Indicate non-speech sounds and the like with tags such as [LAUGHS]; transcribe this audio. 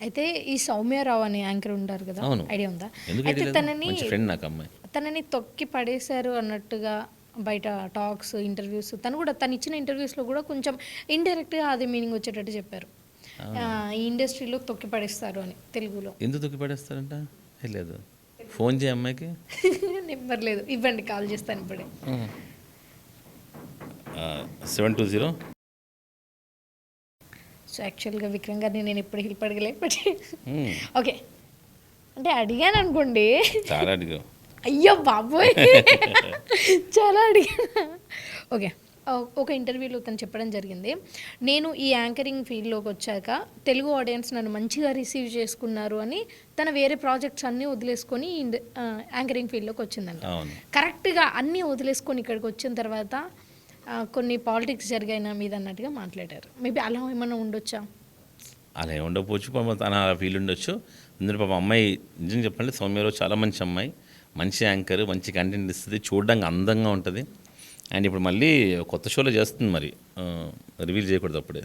అయితే ఈ సౌమ్యారావు అనే యాంకర్ ఉంటారు కదా అవును. ఐడియా ఉందా? అయితే? తనని మంచి ఫ్రెండ్ నాకు అమ్మాయి. తనని తొక్కి పడేశారు అన్నట్టుగా బయట టాక్స్ ఇంటర్వ్యూస్ తను కూడా తను ఇచ్చిన ఇంటర్వ్యూస్లో కూడా కొంచెం ఇండైరెక్ట్గా అదే మీనింగ్ వచ్చేటట్టు చెప్పారు. ఆ, ఈ ఇండస్ట్రీలో తొక్కి పడేస్తారు అని తెలుగులో. ఎందుకు తొక్కి పడేస్తారంట? ఏ లేదు. ఫోన్ చేయ అమ్మాయికి. [LAUGHS] నెంబర్ లేదు. ఇవ్వండి కాల్ చేస్తాను ఇప్పుడే. Seven two zero. సో యాక్చువల్గా విక్రమ్ గారిని నేను ఎప్పుడు హెల్ప్ అడగలేకపోతే ఓకే అంటే అడిగాను అనుకోండి. చాలా అడిగావు. అయ్యో బాబోయ్. చాలా అడిగాను. ఓకే ఒక ఇంటర్వ్యూలో తను చెప్పడం జరిగింది. నేను ఈ యాంకరింగ్ ఫీల్డ్లోకి వచ్చాక తెలుగు ఆడియన్స్ నన్ను మంచిగా రిసీవ్ చేసుకున్నారు అని తన వేరే ప్రాజెక్ట్స్ అన్నీ వదిలేసుకొని యాంకరింగ్ ఫీల్డ్లోకి వచ్చిందంట. కరెక్ట్గా అన్నీ వదిలేసుకొని ఇక్కడికి వచ్చిన తర్వాత కొన్ని పాలిటిక్స్ జరిగాయి మీద అన్నట్టుగా మాట్లాడారు. మేబీ అలా ఏమైనా ఉండొచ్చా? అలా ఉండకపోవచ్చు పాపం తన అలా ఫీల్ ఉండొచ్చు. అందరూ పాపం అమ్మాయి నిజం చెప్పాలంటే సౌమ్యలో చాలా మంచి అమ్మాయి. మంచి యాంకర్ మంచి కంటెంట్ ఇస్తుంది చూడడానికి అందంగా ఉంటుంది. అండ్ ఇప్పుడు మళ్ళీ కొత్త షోలో చేస్తుంది మరి. రివీల్ చేయకూడదు అప్పుడే.